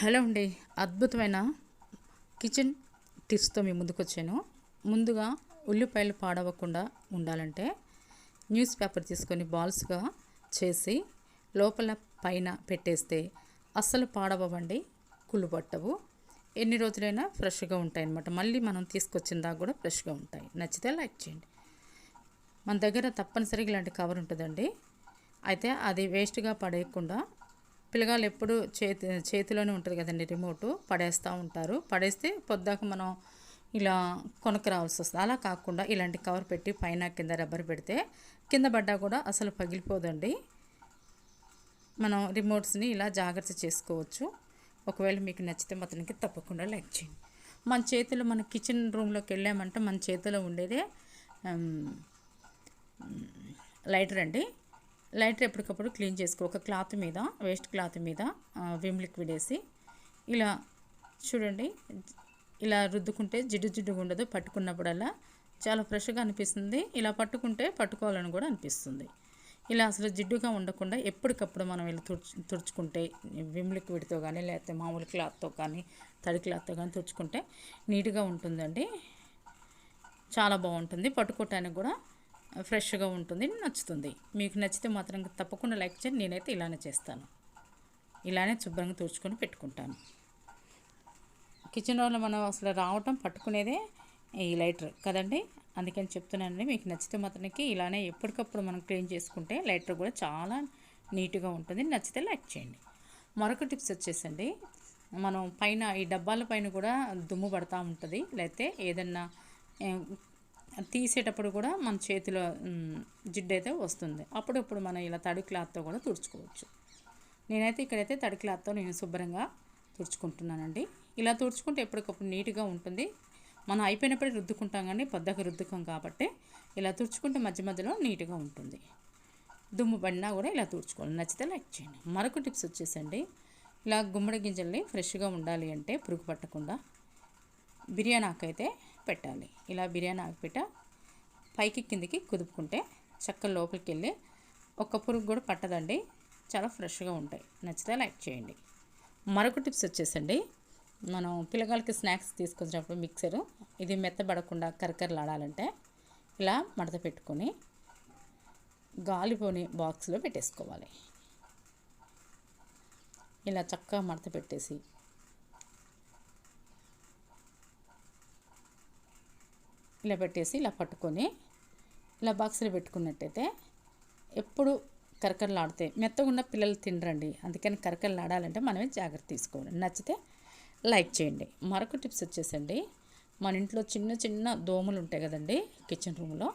Hello అండి అద్భుతమైన kitchen టిప్స్తో మీ ముందుకు వచ్చాను ముందుగా ఉల్లిపాయలు పాడవకుండా ఉండాలంటే న్యూస్ పేపర్ తీసుకొని బాల్స్గా చేసి లోపల పైన పెట్టేస్తే అస్సలు పాడవండి కుళ్ళు పట్టవు ఎన్ని రోజులైనా ఫ్రెష్గా ఉంటాయి అన్నమాట మళ్ళీ మనం తీసుకొచ్చిన దాకా కూడా ఫ్రెష్గా ఉంటాయి. నచ్చితే లైక్ చేయండి. మన దగ్గర తప్పనిసరిగా ఇలాంటి కవర్ ఉంటుందండి. అయితే అది వేస్ట్గా పడేయకుండా పిల్లగాళ్ళు ఎప్పుడు చేతి చేతిలోనే ఉంటుంది కదండి రిమోట్ పడేస్తూ ఉంటారు. పడేస్తే పొద్దాక మనం ఇలా కొనుక్కు రావాల్సి వస్తుంది. అలా కాకుండా ఇలాంటి కవర్ పెట్టి పైన కింద రబ్బర్ పెడితే కింద పడ్డా కూడా అసలు పగిలిపోదండి. మనం రిమోట్స్ని ఇలా జాగ్రత్త చేసుకోవచ్చు. ఒకవేళ మీకు నచ్చితే మాత్రానికి తప్పకుండా లైక్ చేయండి. మన చేతిలో మన కిచెన్ రూమ్లోకి వెళ్ళామంటే మన చేతిలో ఉండేదే లైటర్ అండి. లైటర్ ఎప్పటికప్పుడు క్లీన్ చేసుకో. ఒక క్లాత్ మీద వేస్ట్ క్లాత్ మీద విమ్ లిక్విడ్ వేసి ఇలా చూడండి. ఇలా రుద్దుకుంటే జిడ్డు జిడ్డుగా ఉండదు పట్టుకున్నప్పుడల్లా చాలా ఫ్రెష్గా అనిపిస్తుంది. ఇలా పట్టుకుంటే పట్టుకోవాలని కూడా అనిపిస్తుంది. ఇలా అసలు జిడ్డుగా ఉండకుండా ఎప్పటికప్పుడు మనం ఇలా తుడుచు తుడుచుకుంటే విమ్ లిక్విడ్తో కానీ లేకపోతే మామూలు క్లాత్తో కానీ తడి క్లాత్తో కానీ తుడుచుకుంటే నీట్గా ఉంటుందండి. చాలా బాగుంటుంది. పట్టుకోవటానికి కూడా ఫ్రెష్గా ఉంటుంది నచ్చుతుంది. మీకు నచ్చితే మాత్రం తప్పకుండా లైక్ చేయండి. నేనైతే ఇలానే చేస్తాను. ఇలానే శుభ్రంగా తుడుచుకొని పెట్టుకుంటాను. కిచెన్ రోల్లో మనం అసలు రావటం పట్టుకునేదే ఈ లైటర్ కదండి? అందుకని చెప్తున్నానండి మీకు నచ్చితే మాత్రానికి ఇలానే ఎప్పటికప్పుడు మనం క్లీన్ చేసుకుంటే లైటర్ కూడా చాలా నీట్గా ఉంటుంది. నచ్చితే లైక్ చేయండి. మరొక టిప్స్ వచ్చేసండి. మనం పైన ఈ డబ్బాల పైన కూడా దుమ్ము పడతా ఉంటుంది. లేకపోతే ఏదన్నా తీసేటప్పుడు కూడా మన చేతిలో జిడ్డు అయితే వస్తుంది. అప్పుడప్పుడు మనం ఇలా తడి క్లాత్తో కూడా తుడుచుకోవచ్చు. నేనైతే ఇక్కడైతే తడి క్లాత్తో నేను శుభ్రంగా తుడుచుకుంటున్నానండి. ఇలా తుడుచుకుంటే ఎప్పటికప్పుడు నీట్గా ఉంటుంది. మనం అయిపోయినప్పుడే రుద్దుకుంటాం కానీ పెద్దగా రుద్దుకం కాబట్టి ఇలా తుడుచుకుంటే మధ్య మధ్యలో నీట్గా ఉంటుంది. దుమ్ము పడినా కూడా ఇలా తుడుచుకోవాలి. నచ్చితే లైక్ చేయండి. మరొక టిప్స్ వచ్చేసండి. ఇలా గుమ్మడి గింజల్ని ఫ్రెష్గా ఉండాలి అంటే పురుగు పట్టకుండా బిర్యానీ ఆకైతే పెట్టాలి. ఇలా బిర్యానీ ఆకు పైకి కిందికి కుదుపుకుంటే చక్కగా లోపలికి వెళ్ళి ఒక్క పురుగు కూడా పట్టదండి. చాలా ఫ్రెష్గా ఉంటాయి. నచ్చితే లైక్ చేయండి. మరొక టిప్స్ వచ్చేసండి. మనం పిల్లగాళ్ళకి స్నాక్స్ తీసుకొచ్చినప్పుడు మిక్సర్ ఇది మెత్తబడకుండా కరకరలాడాలంటే ఇలా మడత పెట్టుకొని గాలిపోని బాక్స్లో పెట్టేసుకోవాలి. ఇలా చక్కగా మడత పెట్టేసి ఇలా పెట్టేసి ఇలా పట్టుకొని ఇలా బాక్స్లో పెట్టుకున్నట్టయితే ఎప్పుడు కరకరలాడితే మెత్తగా ఉన్న పిల్లలు తినరండి. అందుకని కరకరలాడాలంటే మనమే జాగ్రత్త తీసుకోవాలి. నచ్చితే లైక్ చేయండి. మరొక టిప్స్ వచ్చేసండి. మన ఇంట్లో చిన్న చిన్న దోమలు ఉంటాయి కదండి కిచెన్ రూమ్లో.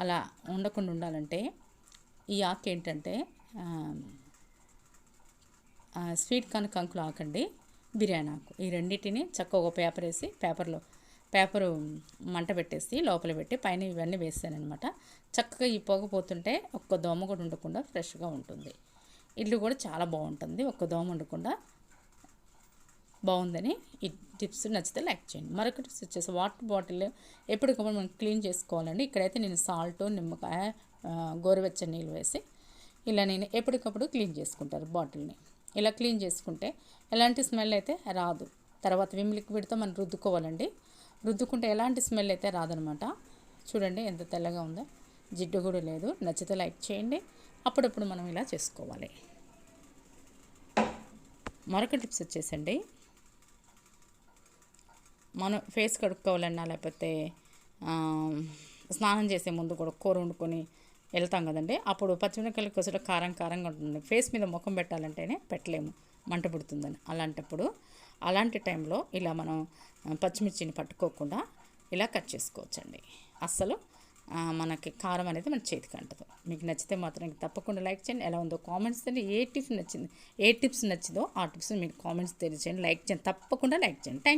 అలా ఉండకుండా ఉండాలంటే ఈ ఆకు ఏంటంటే స్వీట్ కాన్ కంకులు ఆకండి. బిర్యానీ ఆకు. ఈ రెండింటిని చక్కగా ఒక పేపర్ వేసి పేపర్లో పేపరు మంట పెట్టేసి లోపల పెట్టి పైన ఇవన్నీ వేసానమాట చక్కగా ఈ పొగ పోతుంటే ఒక్క దోమ కూడా ఉండకుండా ఫ్రెష్గా ఉంటుంది. ఇల్లు కూడా చాలా బాగుంటుంది. ఒక్క దోమ ఉండకుండా బాగుందని ఈ టిప్స్ నచ్చితే లైక్ చేయండి. మరొక టిప్స్ వచ్చేసి వాటర్ బాటిల్ ఎప్పటికప్పుడు మనం క్లీన్ చేసుకోవాలండి. ఇక్కడైతే నేను సాల్ట్ నిమ్మకాయ గోరువెచ్చని నీళ్ళు వేసి ఇలా నేను ఎప్పటికప్పుడు క్లీన్ చేసుకుంటారు బాటిల్ని. ఇలా క్లీన్ చేసుకుంటే ఎలాంటి స్మెల్ అయితే రాదు. తర్వాత విమ్ లిక్విడ్తో మనం రుద్దుకోవాలండి. రుద్దుకుంటే ఎలాంటి స్మెల్ అయితే రాదనమాట. చూడండి ఎంత తెల్లగా ఉందో. జిడ్డు కూడా లేదు. నచ్చితే లైక్ చేయండి. అప్పుడప్పుడు మనం ఇలా చేసుకోవాలి. మరొక టిప్స్ వచ్చేసండి. మనం ఫేస్ కడుక్కోవాలన్నా లేకపోతే స్నానం చేసే ముందు కూడా కూర వండుకొని వెళ్తాం కదండి. అప్పుడు పచ్చిమిరపకాయలు కొసట కారం కారంగా ఉంటుంది. ఫేస్ మీద ముఖం పెట్టాలంటేనే పెట్టలేము. మంట పుడుతుందని. అలాంటప్పుడు అలాంటి టైంలో ఇలా మనం పచ్చిమిర్చిని పట్టుకోకుండా ఇలా కట్ చేసుకోవచ్చండి. అస్సలు మనకి కారం అనేది మన చేతికి అంటదు. మీకు నచ్చితే మాత్రం తప్పకుండా లైక్ చేయండి. ఎలా ఉందో కామెంట్స్ తెలియ ఏ టిప్స్ నచ్చింది ఏ టిప్స్ నచ్చిందో ఆ టిప్స్ మీరు కామెంట్స్ తెలియచేయండి. లైక్ చేయండి. తప్పకుండా లైక్ చేయండి. థ్యాంక్